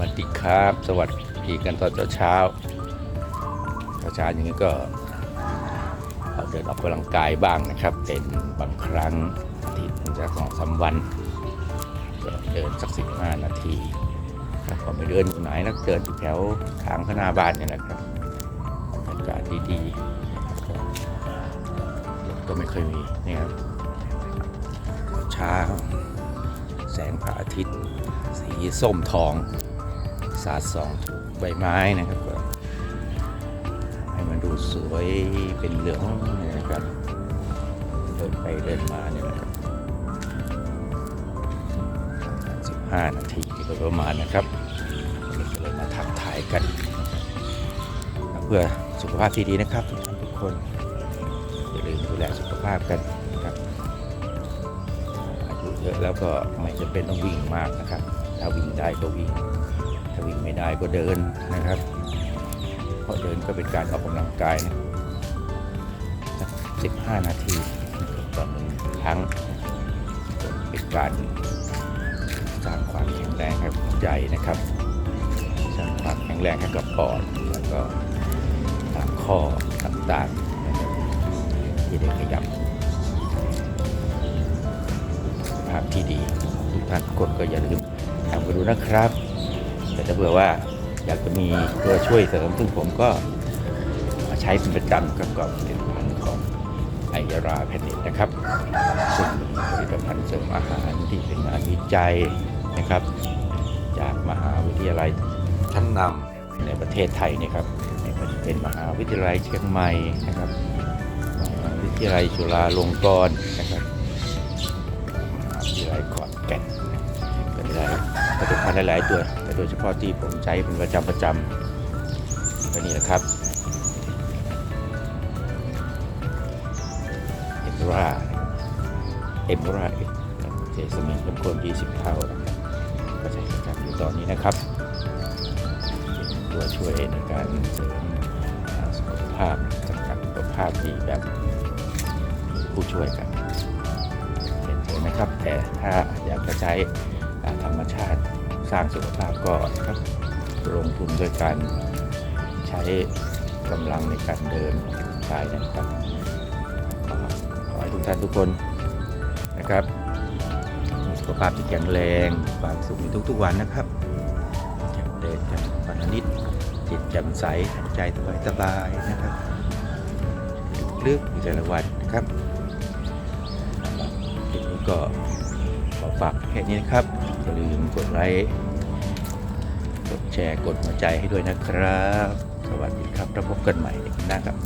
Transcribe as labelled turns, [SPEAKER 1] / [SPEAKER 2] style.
[SPEAKER 1] วัสดีครับ สวัสดีกันตอนเช้าเช้าอย่างนี้ก็เอาเดินออกกำลังกายบ้างนะครับ เป็นบางครั้งอาทิตย์หนึ่งสักสองสามวันก็เดินสักสิบห้านาทีครับผมไปเดินอยู่ไหนนักเดินอยู่แถวทางข้างหน้าบ้านเนี่ยนะครับอากาศดีๆก็รถก็ไม่เคยมีนี่ครับเช้าแสงพระอาทิตย์ สีส้มทอง สาดส่องถูกใบไม้นะครับ ให้มันดูสวยเป็นเหลืองนะครับเดินไปเดินมาเนี่ยนะครับ15นาทีโดยประมาณนะครับก็เลยมาทักทายกัน เพื่อสุขภาพที่ดีนะครับทุกท่านทุกคนอย่าลืมดูแลสุขภาพกันนะครับอายุเยอะแล้วก็ไม่จำเป็นต้องวิ่งมากนะครับ ถ้าวิ่งได้ก็วิ่ง ถ้าวิ่งไม่ได้ก็เดินนะครับ เพราะเดินก็เป็นการออกกำลังกายนะสัก15 นาทีต่อหนึ่งครั้ง เป็นการสร้างความแข็งแรงให้กับหัวใจนะครับสร้างความแข็งแรงให้กับปอดแล้วก็ตามข้อต่างๆนะครับที่ได้ขยับภาพที่ดี ทุกท่านทุกคนก็อย่าลืม ดูนะครับ แต่ถ้าเผื่อว่าอยากจะมีตัวช่วยเสริมซึ่งผมก็มใช้เป็นประจำกับกับผลิตภัณฑ์ของไอยาราแพนเนตนะครับ ซึ่งผลิตภัณฑ์เสริมอาหารที่เป็นงานวิจัยนะครับ จากมหาวิทยาลัยชั้นนำในประเทศไทยเนะครับม่ว่าจะเป็นมหาวิทยาลัยเชียงใหม่นะครับมหาวิทยาลัยจุฬาลงกรณ์นะครับมหาวิทยาลัยขอนแก่น ผลิตภัณฑ์หลายๆตัว แต่โดยเฉพาะที่ผมใช้เป็นประจำประจำก็นี่แหละครับ เอ็มราเอ็มราเจสมินเป็นคน20 เท่านะครับก็ใช้ประจำอยู่ตอนนี้นะครับตัวช่วยในการเสริมสุขภาพสำคัญสุขภาพดีแบบผู้ช่วยกันเป็นเถอะนะครับแต่ถ้าอยากจะใช้ ชาติสร้างสุขภาพก็นะครับลงทุนด้วยการใช้กำลังในการเดินกายนะครับขอให้ทุกท่านทุกคนนะครับมีสุขภาพที่แข็งแรงความสุขในทุกๆวันนะครับแข็งเดินกันวันลนิดจิตแจ่มใสหายใจสบายสบายๆนะครับลึกๆอยู่แต่ละวันนะครับสำหรับคลิปนี้ก็ อฝากแค่นี้นะครับ อย่าลืมกดไลค์ กดแชร์ กดหัวใจให้ด้วยนะครับ สวัสดีครับ แล้วพบกันใหม่ในคลิปหน้าครับ